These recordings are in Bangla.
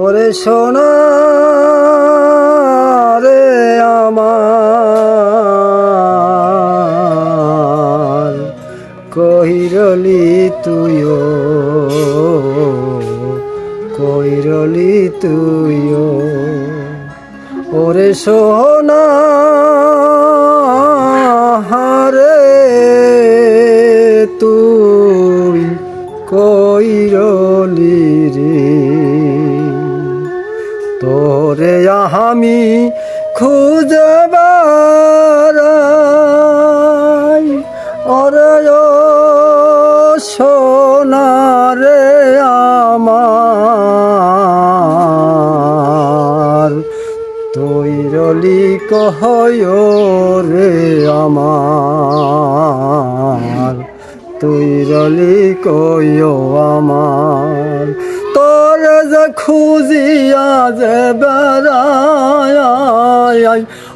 ওরে সোনা রে আমার কহিরলি তুইও কহিরলি তুইও। ওরে সোনা হারে তুই কইরলি তোরে আমি খুঁজবার অরে ও সোনারে আমার তৈরলি কহয় রে আমার তৈরলি কয় আমার। খুঁজিয়া যে বেড়ায়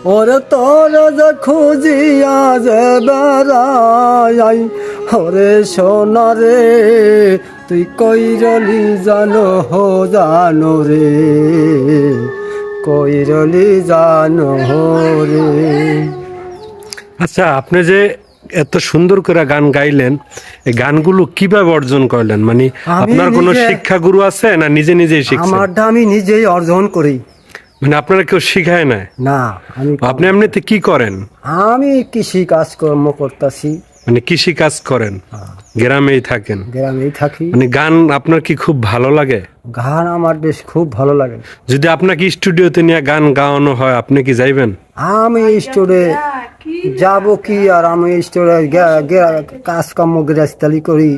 ওরে তোর যে খুঁজিয়া যে বেড়ায় ওরে সোনারে তুই কইরলি জানো হো জানো রে? কইরলি জানো রে? আচ্ছা আপনি যে এত সুন্দর করে গান গাইলেন এই গানগুলো কীভাবে অর্জন করলেন? মানে আপনার কোনো শিক্ষা গুরু আছে না নিজে নিজেই শিখছেন? আমারটা আমি নিজেই অর্জন করি। মানে আপনারা কেউ শিখায় না না আমি আপনি এমনিতে কি করেন? আমি কৃষি কাজকর্ম করতেছি। মানে কৃষি কাজ করেন? গ্রামেই থাকেন? গ্রামেই থাকি। মানে গান আপনার কি খুব ভালো লাগে? গান আমার বেশ খুব ভালো লাগে। যদি আপনাকে স্টুডিওতে নিয়ে গান গাওয়ানো হয় আপনি কি যাইবেন? আমি স্টোরে যাব কি আর? আমি স্টোরে কাজকর্ম গৃহস্থালি করি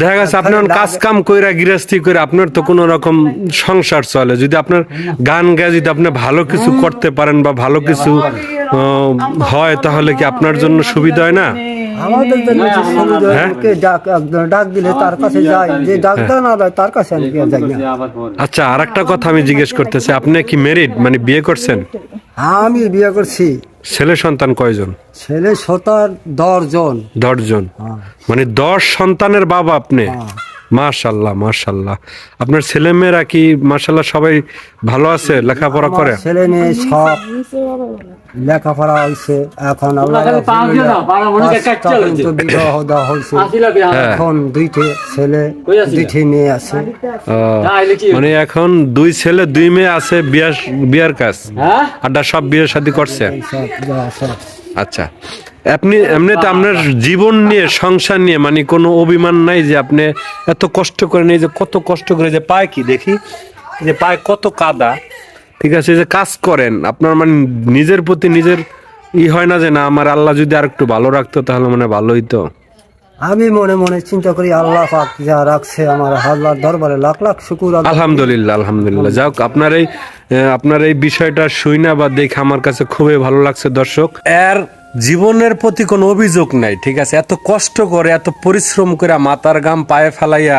দেখা গেছে আপনার কাজ কাম কইরা গৃহস্থী করে আপনার তো কোনো রকম সংসার চলে। যদি আপনার গান গায়ে যদি আপনি ভালো কিছু করতে পারেন বা ভালো কিছু হয় তাহলে কি আপনার জন্য সুবিধা হয় না? আমাদের জন্য হ্যাঁ? ডাক ডাক দিলে তার কাছে যাই। যে ডাক্তার না দেয় তার কাছে আমি যাই না। আচ্ছা আর একটা কথা আমি জিজ্ঞেস করতেছি আপনি কি মেরিড মানে বিয়ে করছেন? আমি বিয়ে করছি। ছেলে সন্তান কয়জন? ছেলে সোতার দশ জন দশ জন মানে দশ সন্তানের বাবা আপনি? মাশাল্লাহ মাশাল্লাহ। আপনার ছেলে মেয়েরা কি মাশাল্লাহ সবাই ভালো আছে লেখাপড়া করে? ছেলে মেয়ে সব। লেখাপড়া হয়েছে এখন বিবাহ দেওয়া হয়েছে এখন দুইটে ছেলে দুইটি মেয়ে আছে। মানে এখন দুই ছেলে দুই মেয়ে আছে বিয়ার বিয়ার কাজ। আড্ডা সব বিয়ের শাদী করছে। আচ্ছা। আপনি এমনিতে আপনার জীবন নিয়ে সংসার নিয়ে মানে কোনো অভিমান নাই যে আপনি এত কষ্ট করে এই যে কত কষ্ট করে যে পায় কি? দেখি যে পায় কত কাদা। ঠিক আছে যে কাজ করেন আপনার মানে নিজের প্রতি নিজের ই হয় না যে না আমার আল্লাহ যদি আর একটু ভালো রাখতো তাহলে মানে ভালো হইতো। আমি মনে মনে চিন্তা করি আল্লাহ পাক যা রাখছে আমার আল্লাহর দরবারে লাখ লাখ শুকুর আলহামদুলিল্লাহ আলহামদুলিল্লাহ। যাক আপনার এই আপনার এই বিষয়টা শুই না বা দেখে আমার কাছে খুবই ভালো লাগছে দর্শক। এর জীবনের প্রতি কোনো অভিযোগ নাই ঠিক আছে? এত কষ্ট করে এত পরিশ্রম করে মাথার গাম পায়ে ফেলাইয়া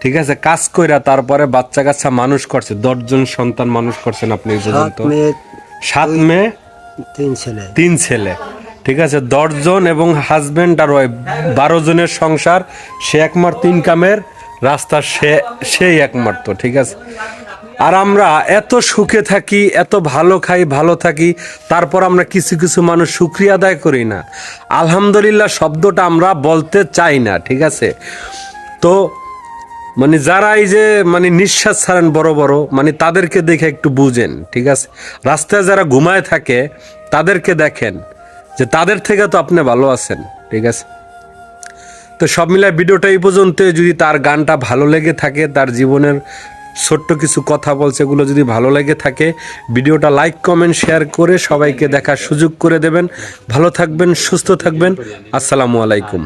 ঠিক আছে কাজ কইরা তারপরে বাচ্চা কাচ্চা মানুষ করছে দশজন সন্তান মানুষ করছেন আপনি সাত পর্যন্ত। মেয়ে সাত মেয়ে তিন ছেলে। তিন ছেলে ঠিক আছে? দশজন এবং হাজবেন্ড আর ওয়াইফ বারো জনের সংসার সে একমাত্র ইনকামের রাস্তা সে সেই একমাত্র ঠিক আছে? আর আমরা এত সুখে থাকি, এত ভালো খাই, ভালো থাকি, তারপর আমরা কিছু কিছু মানুষ সুক্রিয়া আদায় করি না। আলহামদুলিল্লাহ শব্দটা আমরা বলতে চাই না, ঠিক আছে? তো মানে যারা এই যে মানে নিঃশ্বাস ছাড়েন বড় বড় মানে তাদেরকে দেখে একটু বুঝেন, ঠিক আছে? রাস্তায় যারা ঘুমায় থাকে, তাদেরকে দেখেন যে তাদের থেকে তো আপনি ভালো আছেন, ঠিক আছে? তো সব মিলায় ভিডিওটা এই পর্যন্ত যদি তার গানটা ভালো লেগে থাকে, তার জীবনের ছোট্ট কিছু কথা বলছে, এগুলো যদি ভালো লেগে থাকে, ভিডিওটা লাইক কমেন্ট শেয়ার করে সবাইকে দেখার সুযোগ করে দেবেন। ভালো থাকবেন, সুস্থ থাকবেন। আসসালামু আলাইকুম।